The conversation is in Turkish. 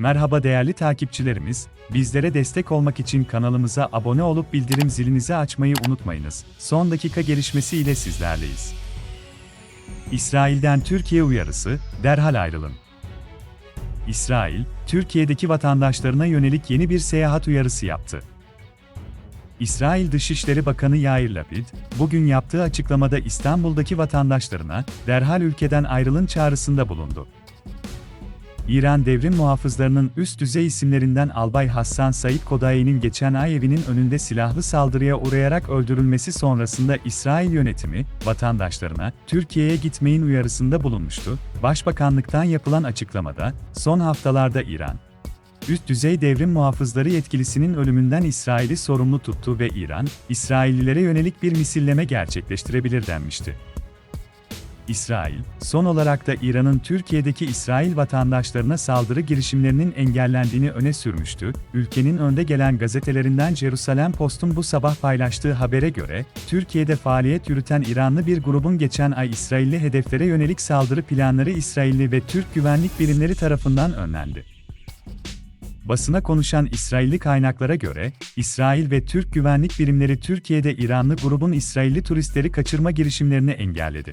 Merhaba değerli takipçilerimiz, bizlere destek olmak için kanalımıza abone olup bildirim zilinizi açmayı unutmayınız. Son dakika gelişmesi ile sizlerleyiz. İsrail'den Türkiye uyarısı, derhal ayrılın. İsrail, Türkiye'deki vatandaşlarına yönelik yeni bir seyahat uyarısı yaptı. İsrail Dışişleri Bakanı Yair Lapid, bugün yaptığı açıklamada İstanbul'daki vatandaşlarına derhal ülkeden ayrılın çağrısında bulundu. İran devrim muhafızlarının üst düzey isimlerinden Albay Hassan Said Kodayi'nin geçen ay evinin önünde silahlı saldırıya uğrayarak öldürülmesi sonrasında İsrail yönetimi, vatandaşlarına Türkiye'ye gitmeyin uyarısında bulunmuştu. Başbakanlıktan yapılan açıklamada, son haftalarda İran, üst düzey devrim muhafızları yetkilisinin ölümünden İsrail'i sorumlu tuttu ve İran, İsraillilere yönelik bir misilleme gerçekleştirebilir denmişti. İsrail, son olarak da İran'ın Türkiye'deki İsrail vatandaşlarına saldırı girişimlerinin engellendiğini öne sürmüştü. Ülkenin önde gelen gazetelerinden Jerusalem Post'un bu sabah paylaştığı habere göre, Türkiye'de faaliyet yürüten İranlı bir grubun geçen ay İsrailli hedeflere yönelik saldırı planları İsrailli ve Türk güvenlik birimleri tarafından önlendi. Basına konuşan İsrailli kaynaklara göre, İsrail ve Türk güvenlik birimleri Türkiye'de İranlı grubun İsrailli turistleri kaçırma girişimlerini engelledi.